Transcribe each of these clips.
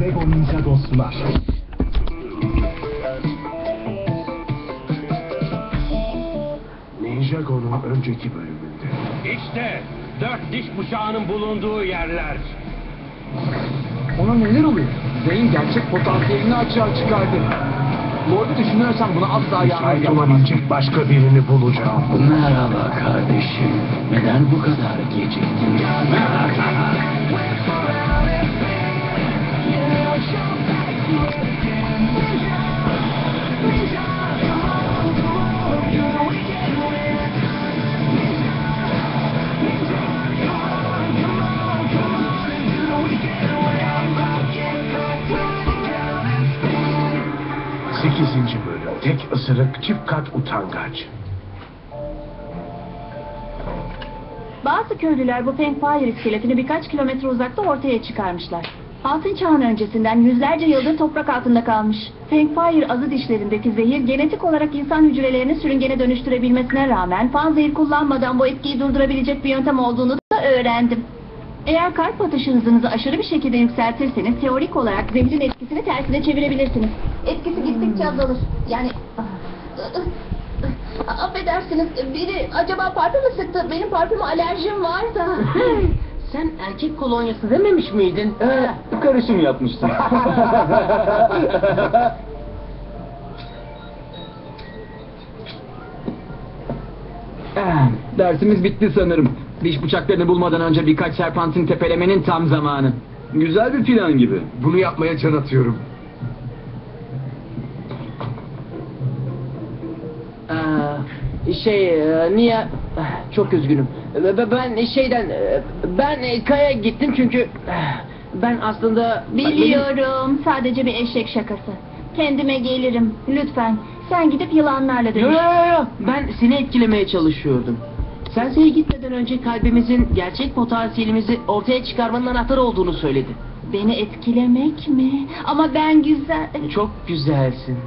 Lego Ninja dostlar. Ninjago'nun önceki bölümünde. İşte dört diş bıçağının bulunduğu yerler. Ona neler oluyor? Zeyn gerçek potansiyelini açığa çıkardı. Lord'u düşünüyorsan buna asla yardım Sahip yapamaz. olabilecek başka birini bulacağım. Merhaba kardeşim. Neden bu kadar geciktin? Sekizinci bölüm. Tek ısırık çift kat utangaç. Bazı köylüler bu Feng Fire iskeletini birkaç kilometre uzakta ortaya çıkarmışlar. Altın çağın öncesinden yüzlerce yıldır toprak altında kalmış. Feng Fire azı dişlerindeki zehir genetik olarak insan hücrelerini sürüngene dönüştürebilmesine rağmen fan zehir kullanmadan bu etkiyi durdurabilecek bir yöntem olduğunu da öğrendim. Eğer kalp atışı hızınızı aşırı bir şekilde yükseltirseniz teorik olarak zehrin etkisini tersine çevirebilirsiniz. Etkisi gittikçe azalır. Yani Affedersiniz biri acaba parfüm mü sıktı? Benim parfüme alerjim var da. Sen erkek kolonyası dememiş miydin? Ee, karışım yapmıştım. Dersimiz bitti sanırım. Diş bıçaklarını bulmadan önce birkaç serpantin tepelemenin tam zamanı. Güzel bir plan gibi. Bunu yapmaya can atıyorum. Ee, şey e, niye çok üzgünüm. Be- be- Ben şeyden e, ben e, Kaya gittim çünkü ben aslında Biliyorum. Sadece bir eşek şakası. Kendime gelirim. Lütfen. Sen gidip yılanlarla Yo dövüş. yo yo yo. ben seni etkilemeye çalışıyordum. Sensei'ye gitmeden önce kalbimizin gerçek potansiyelimizi ortaya çıkarmanın anahtarı olduğunu söyledi. Beni etkilemek mi? Ama ben güzel... Çok güzelsin.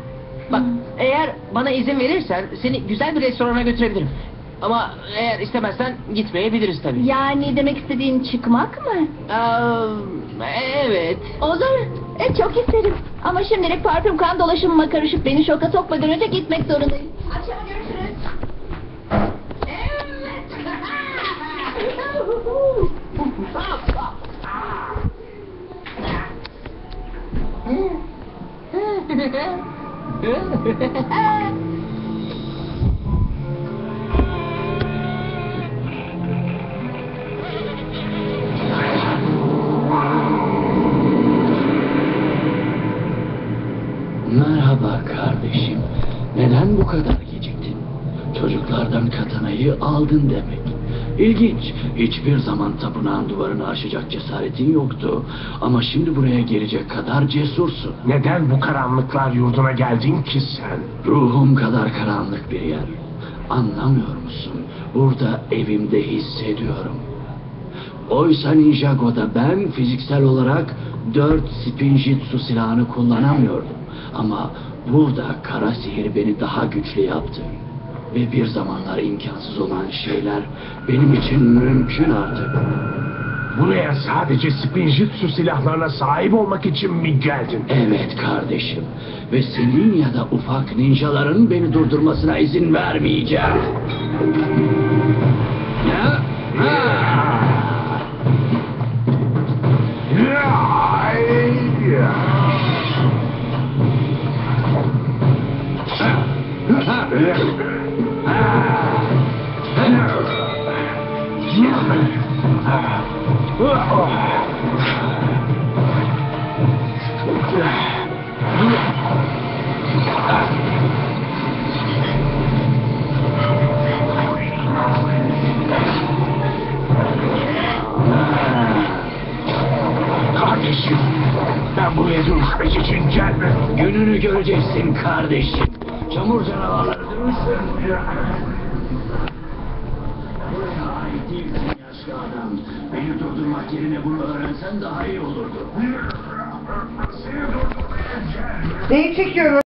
Bak eğer bana izin verirsen seni güzel bir restorana götürebilirim. Ama eğer istemezsen gitmeyebiliriz tabii. Yani demek istediğin çıkmak mı? Aa, evet. Olur. E, çok isterim. Ama şimdilik parfüm kan dolaşımıma karışıp beni şoka sokmadan önce gitmek zorundayım. Akşama görüşürüz. Merhaba kardeşim. Neden bu kadar geciktin? Çocuklardan katanayı aldın demek. İlginç. Hiçbir zaman tapınağın duvarını aşacak cesaretin yoktu. Ama şimdi buraya gelecek kadar cesursun. Neden bu karanlıklar yurduna geldin ki sen? Ruhum kadar karanlık bir yer. Anlamıyor musun? Burada evimde hissediyorum. Oysa Ninjago'da ben fiziksel olarak dört Spinjitsu silahını kullanamıyordum. Ama burada kara sihir beni daha güçlü yaptı. Ve bir zamanlar imkansız olan şeyler benim için mümkün artık. Buraya sadece Spinjitsu silahlarına sahip olmak için mi geldin? Evet kardeşim. Ve senin ya da ufak ninjaların beni durdurmasına izin vermeyeceğim. Ya? Kardeşim, ben buraya dönüşmek için gelmedim. Gününü göreceksin kardeşim. Çamur canavarları dönüşsün. Buraya ait değilsin yaşlı adam. Beni durdurmak yerine bunu öğrensen daha iyi olurdu. Seni durdurmaya gelmedim. Neyi çekiyorum?